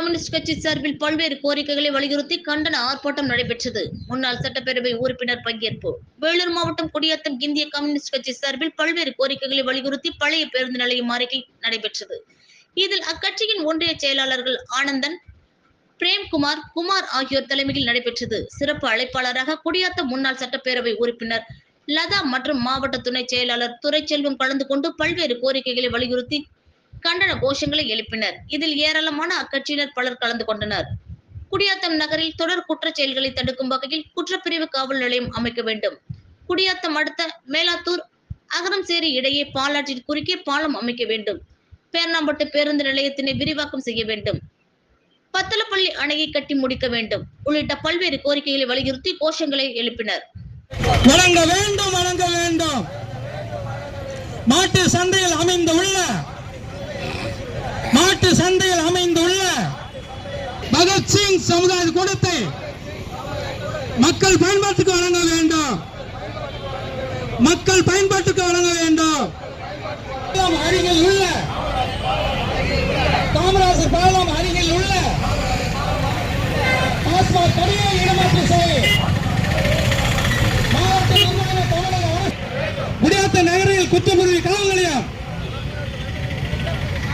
Communist கட்சி சார்பில் பல்வேறு கோரிக்கைகளை வலியுறுத்தி கண்டன ஆர்ப்பாட்டம் நடைபெற்றது. முன்னாள் சட்டப்பேரவை உறுப்பினர் பங்கேற்பு. வேலூர் மாவட்டம் குடியாத்தம் இந்திய கம்யூனிஸ்ட் கட்சி சார்பில் பல்வேறு கோரிக்கைகளை வலியுறுத்தி பழைய பேருந்து நிலையம் அருகில் நடைபெற்றது. இதில் அக்கட்சியின் ஒன்றிய செயலாளர்கள் ஆனந்தன் பிரேம்குமார் குமார் ஆகியோர் தலைமையில் நடைபெற்றது. சிறப்பு அழைப்பாளராக குடியாத்தம் முன்னாள் சட்டப்பேரவை உறுப்பினர் லதா மற்றும் மாவட்ட துணை செயலாளர் துரைச்செல்வம் கலந்து கொண்டு பல்வேறு கோரிக்கைகளை வலியுறுத்தி கண்டன கோஷங்களை எழுப்பினர். இதில் ஏராளமான அக்கட்சியினர் பலர் கலந்து கொண்டனர். குடியாத்தம் நகரில் தொடர் குற்றச் செயல்களை தடுக்கும் வகையில் குற்றப்பிரிவு காவல் நிலையம் அமைக்க வேண்டும். குடியாத்தம் அடுத்த மேலாத்தூர் அகரம்சேரி இடையே பாலாற்றின் குறுக்கே பாலம் அமைக்க வேண்டும். பேர்ணாம்பட்டு பேருந்து நிலையத்தினை விரிவாக்கம் செய்ய வேண்டும். பத்தலப்பள்ளி அணையை கட்டி முடிக்க வேண்டும். உள்ளிட்ட பல்வேறு கோரிக்கைகளை வலியுறுத்தி கோஷங்களை எழுப்பினர். வழங்க வேண்டும் வழங்க வேண்டும். மாட்டு சந்தையில் அமைந்துள்ள மாட்டு சந்தையில் அமைந்துள்ள பகத்சிங் சமுதாய கூடத்தை மக்கள் பயன்பாட்டுக்கு வழங்க வேண்டும். மக்கள் பயன்பாட்டுக்கு வழங்க வேண்டும். அருகில் உள்ள காமராஜர் பாலம் அருகில் உள்ள டாஸ்மாக் கடையை இடமாற்றம் செய் மாவட்ட நிர்வாக தமிழக அரசு குடியாத்த நகரில் குற்றப்பிரிவு காவல் நிலையம்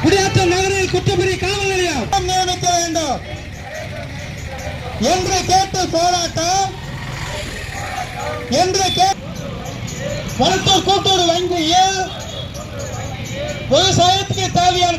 குடியாத்த நகரில் குற்றப்பிரிவு காவல் நிலையம். நியமிக்க வேண்டும். என்று கேட்டு போராட்டம். என்று கேட்டு வளர்த்தூர் கூட்டுறவு வங்கியில் விவசாயத்துக்கு தேவையான